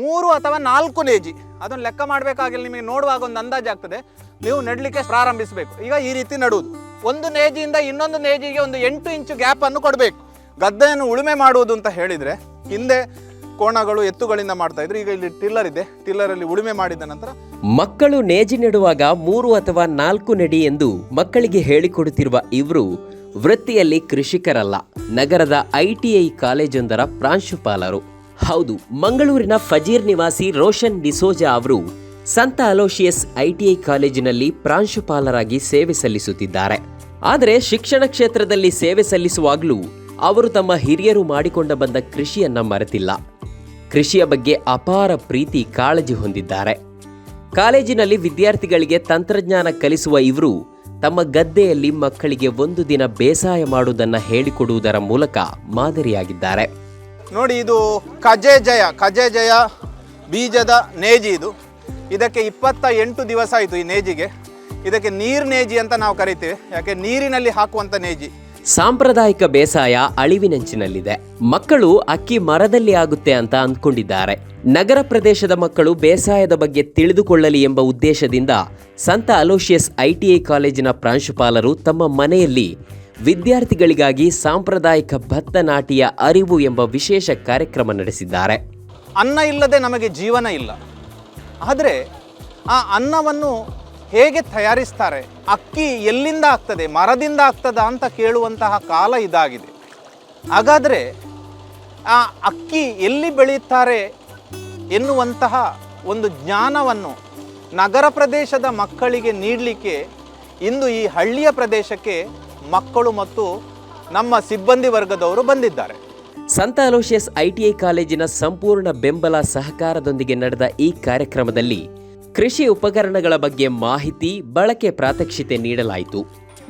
ಮೂರು ಅಥವಾ ನಾಲ್ಕು ನೇಜಿ. ಅದನ್ನು ಲೆಕ್ಕ ಮಾಡಬೇಕಾಗಿಲ್ಲ, ನಿಮಗೆ ನೋಡುವಾಗ ಒಂದು ಅಂದಾಜು ಆಗ್ತದೆ. ನೀವು ನೆಡಲಿಕ್ಕೆ ಪ್ರಾರಂಭಿಸಬೇಕು. ಈಗ ಈ ರೀತಿ ನಡುವುದು. ಒಂದು ನೇಜಿಯಿಂದ ಇನ್ನೊಂದು ನೇಜಿಗೆ ಒಂದು ಎಂಟು ಇಂಚು ಗ್ಯಾಪ್ ಅನ್ನು ಕೊಡಬೇಕು. ಗದ್ದೆಯನ್ನು ಉಳುಮೆ ಮಾಡುವುದು ಅಂತ ಹೇಳಿದರೆ, ಹಿಂದೆ ಕೋಣಗಳು, ಎತ್ತುಗಳಿಂದ ಮಾಡ್ತಾ ಇದ್ರು. ಈಗ ಇಲ್ಲಿ ಟಿಲ್ಲರ್ ಇದೆ. ಟಿಲ್ಲರಲ್ಲಿ ಉಳುಮೆ ಮಾಡಿದ ನಂತರ ಮಕ್ಕಳು ನೇಜಿ ನೆಡುವಾಗ ಮೂರು ಅಥವಾ ನಾಲ್ಕು ನೆಡಿ ಎಂದು ಮಕ್ಕಳಿಗೆ ಹೇಳಿಕೊಡುತ್ತಿರುವ ಇವರು ವೃತ್ತಿಯಲ್ಲಿ ಕೃಷಿಕರಲ್ಲ. ನಗರದ ಐಟಿಐ ಕಾಲೇಜೊಂದರ ಪ್ರಾಂಶುಪಾಲರು. ಹೌದು, ಮಂಗಳೂರಿನ ಫಜೀರ್ ನಿವಾಸಿ ರೋಷನ್ ಡಿಸೋಜಾ ಅವರು ಸಂತ ಅಲೋಶಿಯಸ್ ಐಟಿಐ ಕಾಲೇಜಿನಲ್ಲಿ ಪ್ರಾಂಶುಪಾಲರಾಗಿ ಸೇವೆ ಸಲ್ಲಿಸುತ್ತಿದ್ದಾರೆ. ಆದರೆ ಶಿಕ್ಷಣ ಕ್ಷೇತ್ರದಲ್ಲಿ ಸೇವೆ ಸಲ್ಲಿಸುವಾಗಲೂ ಅವರು ತಮ್ಮ ಹಿರಿಯರು ಮಾಡಿಕೊಂಡ ಬಂದ ಕೃಷಿಯನ್ನ ಮರೆತಿಲ್ಲ. ಕೃಷಿಯ ಬಗ್ಗೆ ಅಪಾರ ಪ್ರೀತಿ, ಕಾಳಜಿ ಹೊಂದಿದ್ದಾರೆ. ಕಾಲೇಜಿನಲ್ಲಿ ವಿದ್ಯಾರ್ಥಿಗಳಿಗೆ ತಂತ್ರಜ್ಞಾನ ಕಲಿಸುವ ಇವರು ತಮ್ಮ ಗದ್ದೆಯಲ್ಲಿ ಮಕ್ಕಳಿಗೆ ಒಂದು ದಿನ ಬೇಸಾಯ ಮಾಡುವುದನ್ನು ಹೇಳಿಕೊಡುವುದರ ಮೂಲಕ ಮಾದರಿಯಾಗಿದ್ದಾರೆ. ನೋಡಿ ಇದು ಕಜೆ ಜಯ ಕಜೆ ಜಯ ಬೀಜದ ನೇಜಿ ಇದು. ಇದಕ್ಕೆ ಇಪ್ಪತ್ತ ಎಂಟು ದಿವಸ ಆಯಿತು ಈ ನೇಜಿಗೆ. ಇದಕ್ಕೆ ನೀರು ನೇಜಿ ಅಂತ ನಾವು ಕರಿತೀವಿ. ಯಾಕೆ ನೀರಿನಲ್ಲಿ ಹಾಕುವಂಥ ನೇಜಿ. ಸಾಂಪ್ರದಾಯಿಕ ಬೇಸಾಯ ಅಳಿವಿನಂಚಿನಲ್ಲಿದೆ ಮಕ್ಕಳು ಅಕ್ಕಿ ಮರದಲ್ಲಿ ಆಗುತ್ತೆ ಅಂತ ಅಂದ್ಕೊಂಡಿದ್ದಾರೆ. ನಗರ ಪ್ರದೇಶದ ಮಕ್ಕಳು ಬೇಸಾಯದ ಬಗ್ಗೆ ತಿಳಿದುಕೊಳ್ಳಲಿ ಎಂಬ ಉದ್ದೇಶದಿಂದ ಸಂತ ಅಲೋಶಿಯಸ್ ಐಟಿಐ ಕಾಲೇಜಿನ ಪ್ರಾಂಶುಪಾಲರು ತಮ್ಮ ಮನೆಯಲ್ಲಿ ವಿದ್ಯಾರ್ಥಿಗಳಿಗಾಗಿ ಸಾಂಪ್ರದಾಯಿಕ ಭತ್ತ ನಾಟಿಯ ಅರಿವು ಎಂಬ ವಿಶೇಷ ಕಾರ್ಯಕ್ರಮ ನಡೆಸಿದ್ದಾರೆ. ಅನ್ನ ಇಲ್ಲದೆ ನಮಗೆ ಜೀವನ ಇಲ್ಲ. ಆದರೆ ಆ ಅನ್ನವನ್ನು ಹೇಗೆ ತಯಾರಿಸ್ತಾರೆ, ಅಕ್ಕಿ ಎಲ್ಲಿಂದ ಆಗ್ತದೆ, ಮರದಿಂದ ಆಗ್ತದ ಅಂತ ಕೇಳುವಂತಹ ಕಾಲ ಇದಾಗಿದೆ. ಹಾಗಾದರೆ ಆ ಅಕ್ಕಿ ಎಲ್ಲಿ ಬೆಳೆಯುತ್ತಾರೆ ಎನ್ನುವಂತಹ ಒಂದು ಜ್ಞಾನವನ್ನು ನಗರ ಪ್ರದೇಶದ ಮಕ್ಕಳಿಗೆ ನೀಡಲಿಕ್ಕೆ ಇಂದು ಈ ಹಳ್ಳಿಯ ಪ್ರದೇಶಕ್ಕೆ ಮಕ್ಕಳು ಮತ್ತು ನಮ್ಮ ಸಿಬ್ಬಂದಿ ವರ್ಗದವರು ಬಂದಿದ್ದಾರೆ. ಸಂತ ಅಲೋಷಿಯಸ್ ಐಟಿಐ ಕಾಲೇಜಿನ ಸಂಪೂರ್ಣ ಬೆಂಬಲ ಸಹಕಾರದೊಂದಿಗೆ ನಡೆದ ಈ ಕಾರ್ಯಕ್ರಮದಲ್ಲಿ ಕೃಷಿ ಉಪಕರಣಗಳ ಬಗ್ಗೆ ಮಾಹಿತಿ ಬಳಕೆ ಪ್ರಾತ್ಯಕ್ಷಿತೆ ನೀಡಲಾಯಿತು.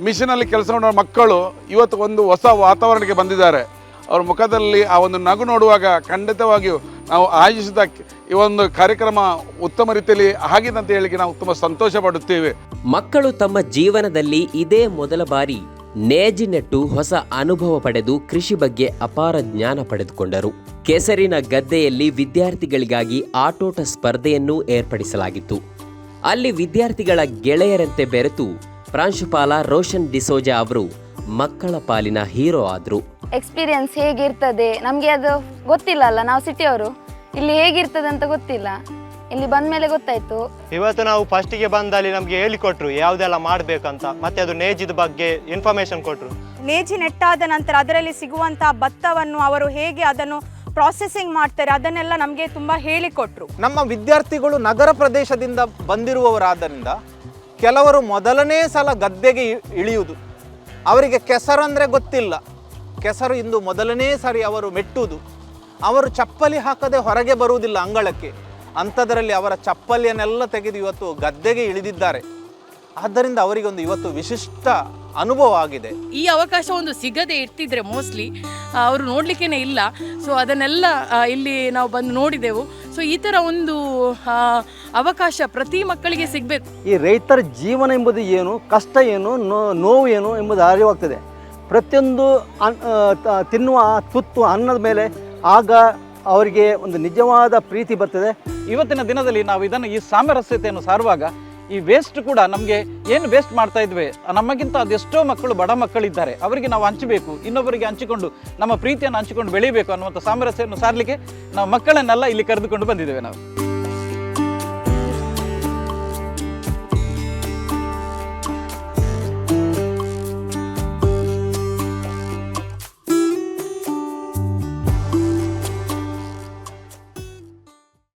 ಮಿಷನಲ್ಲಿ ಕೆಲಸ ಮಾಡುವ ಮಕ್ಕಳು ಇವತ್ತು ಒಂದು ಹೊಸ ವಾತಾವರಣಕ್ಕೆ ಬಂದಿದ್ದಾರೆ. ಅವ್ರ ಮುಖದಲ್ಲಿ ಆ ಒಂದು ನಗು ನೋಡುವಾಗ ಖಂಡಿತವಾಗಿಯೂ ನಾವು ಆಯೋಜಿಸಿದ ಈ ಒಂದು ಕಾರ್ಯಕ್ರಮ ಉತ್ತಮ ರೀತಿಯಲ್ಲಿ ಆಗಿದೆ ಅಂತ ಹೇಳಿಕೆ ನಾವು ತುಂಬ ಸಂತೋಷ ಪಡುತ್ತೇವೆ. ಮಕ್ಕಳು ತಮ್ಮ ಜೀವನದಲ್ಲಿ ಇದೇ ಮೊದಲ ಬಾರಿ ನೇಜಿ ನೆಟ್ಟು ಹೊಸ ಅನುಭವ ಪಡೆದು ಕೃಷಿ ಬಗ್ಗೆ ಅಪಾರ ಜ್ಞಾನ ಪಡೆದುಕೊಂಡರು. ಕೆಸರಿನ ಗದ್ದೆಯಲ್ಲಿ ವಿದ್ಯಾರ್ಥಿಗಳಿಗಾಗಿ ಆಟೋಟ ಸ್ಪರ್ಧೆಯನ್ನೂ ಏರ್ಪಡಿಸಲಾಗಿತ್ತು. ಅಲ್ಲಿ ವಿದ್ಯಾರ್ಥಿಗಳ ಗೆಳೆಯರಂತೆ ಬೆರೆತು ಪ್ರಾಂಶುಪಾಲ ರೋಷನ್ ಡಿಸೋಜಾ ಅವರು ಮಕ್ಕಳ ಪಾಲಿನ ಹೀರೋ ಆದರು. ಎಕ್ಸ್ಪೀರಿಯನ್ಸ್ ಹೇಗಿರ್ತದೆ? ನಮಗೆ ಅದು ಗೊತ್ತಿಲ್ಲ ಅಲ್ಲ, ನಾವು ಸಿಟಿಯವರು ಇಲ್ಲಿ ಹೇಗಿರ್ತದೆ ಅಂತ ಗೊತ್ತಿಲ್ಲ. ಇಲ್ಲಿ ಬಂದ ಮೇಲೆ ಗೊತ್ತಾಯ್ತು. ಇವತ್ತು ನಾವು ಫಸ್ಟಿಗೆ ಬಂದಲ್ಲಿ ನಮಗೆ ಹೇಳಿಕೊಟ್ರು ಯಾವುದೆಲ್ಲ ಮಾಡಬೇಕಂತ ಮತ್ತೆ ಅದು ನೇಜಿದ ಬಗ್ಗೆ ಇನ್ಫಾರ್ಮೇಶನ್ ಕೊಟ್ರು. ನೇಜಿ ನೆಟ್ಟಾದ ನಂತರ ಅದರಲ್ಲಿ ಸಿಗುವಂತಹ ಭತ್ತವನ್ನು ಅವರು ಹೇಗೆ ಅದನ್ನು ಪ್ರಾಸೆಸಿಂಗ್ ಮಾಡ್ತಾರೆ ಅದನ್ನೆಲ್ಲ ನಮಗೆ ತುಂಬ ಹೇಳಿಕೊಟ್ರು. ನಮ್ಮ ವಿದ್ಯಾರ್ಥಿಗಳು ನಗರ ಪ್ರದೇಶದಿಂದ ಬಂದಿರುವವರಾದ್ದರಿಂದ ಕೆಲವರು ಮೊದಲನೇ ಸಲ ಗದ್ದೆಗೆ ಇ- ಇಳಿಯುವುದು ಅವರಿಗೆ ಕೆಸರು ಅಂದರೆ ಗೊತ್ತಿಲ್ಲ. ಕೆಸರು ಇಂದು ಮೊದಲನೇ ಸಾರಿ ಅವರು ಮೆಟ್ಟುವುದು ಅವರು ಚಪ್ಪಲಿ ಹಾಕದೆ ಹೊರಗೆ ಬರುವುದಿಲ್ಲ ಅಂಗಳಕ್ಕೆ. ಅಂಥದ್ರಲ್ಲಿ ಅವರ ಚಪ್ಪಲಿಯನ್ನೆಲ್ಲ ತೆಗೆದು ಇವತ್ತು ಗದ್ದೆಗೆ ಇಳಿದಿದ್ದಾರೆ. ಆದ್ದರಿಂದ ಅವರಿಗೊಂದು ಇವತ್ತು ವಿಶಿಷ್ಟ ಅನುಭವ ಆಗಿದೆ. ಈ ಅವಕಾಶ ಒಂದು ಸಿಗದೆ ಇರ್ತಿದ್ರೆ ಮೋಸ್ಟ್ಲಿ ಅವರು ನೋಡ್ಲಿಕ್ಕೇನೆ ಇಲ್ಲ. ಸೊ ಅದನ್ನೆಲ್ಲ ಇಲ್ಲಿ ನಾವು ಬಂದು ನೋಡಿದೆವು. ಸೊ ಈ ಥರ ಒಂದು ಅವಕಾಶ ಪ್ರತಿ ಮಕ್ಕಳಿಗೆ ಸಿಗಬೇಕು. ಈ ರೈತರ ಜೀವನ ಎಂಬುದು ಏನು ಕಷ್ಟ ಏನು ನೋ- ನೋವು ಏನು ಎಂಬುದು ಅರಿವಾಗ್ತದೆ. ಪ್ರತಿಯೊಂದು ಅನ್ ತಿನ್ನುವ ತುತ್ತು ಅನ್ನದ ಮೇಲೆ ಆಗ ಅವರಿಗೆ ಒಂದು ನಿಜವಾದ ಪ್ರೀತಿ ಬರ್ತದೆ. ಇವತ್ತಿನ ದಿನದಲ್ಲಿ ನಾವು ಇದನ್ನು ಈ ಸಾಮರಸ್ಯತೆಯನ್ನು ಸಾರುವಾಗ ಈ ವೇಸ್ಟ್ ಕೂಡ ನಮಗೆ ಏನು ವೇಸ್ಟ್ ಮಾಡ್ತಾ ಇದ್ವಿ? ನಮಗಿಂತ ಅದೆಷ್ಟೋ ಮಕ್ಕಳು, ಬಡ ಮಕ್ಕಳಿದ್ದಾರೆ. ಅವರಿಗೆ ನಾವು ಹಂಚಬೇಕು. ಇನ್ನೊಬ್ಬರಿಗೆ ಹಂಚಿಕೊಂಡು ನಮ್ಮ ಪ್ರೀತಿಯನ್ನು ಹಂಚಿಕೊಂಡು ಬೆಳಿಬೇಕು ಅನ್ನುವಂಥ ಸಾಮರಸ್ಯವನ್ನು ಸಾರಲಿಕ್ಕೆ ನಾವು ಮಕ್ಕಳನ್ನೆಲ್ಲ ಇಲ್ಲಿ ಕರೆದುಕೊಂಡು ಬಂದಿದ್ದೇವೆ ನಾವು.